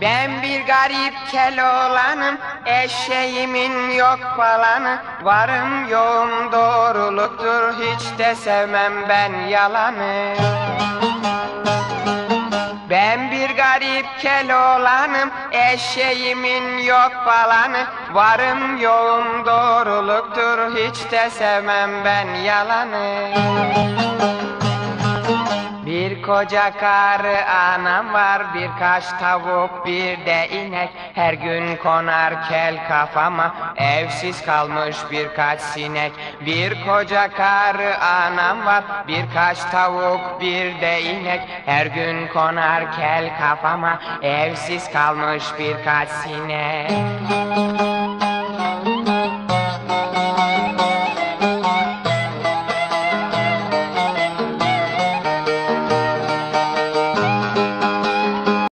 Ben bir garip keloğlanım, eşeğimin yok falanı Varım yoğum doğruluktur, hiç de sevmem ben yalanı. Ben bir garip keloğlanım, eşeğimin yok falanı Varım yoğum doğruluktur, hiç de sevmem ben yalanı koca karı anam var Birkaç tavuk bir de inek. Her gün konar kel kafama Evsiz kalmış birkaç sinek. Bir koca karı anam var Birkaç tavuk bir de inek. Her gün konar kel kafama Evsiz kalmış birkaç sinek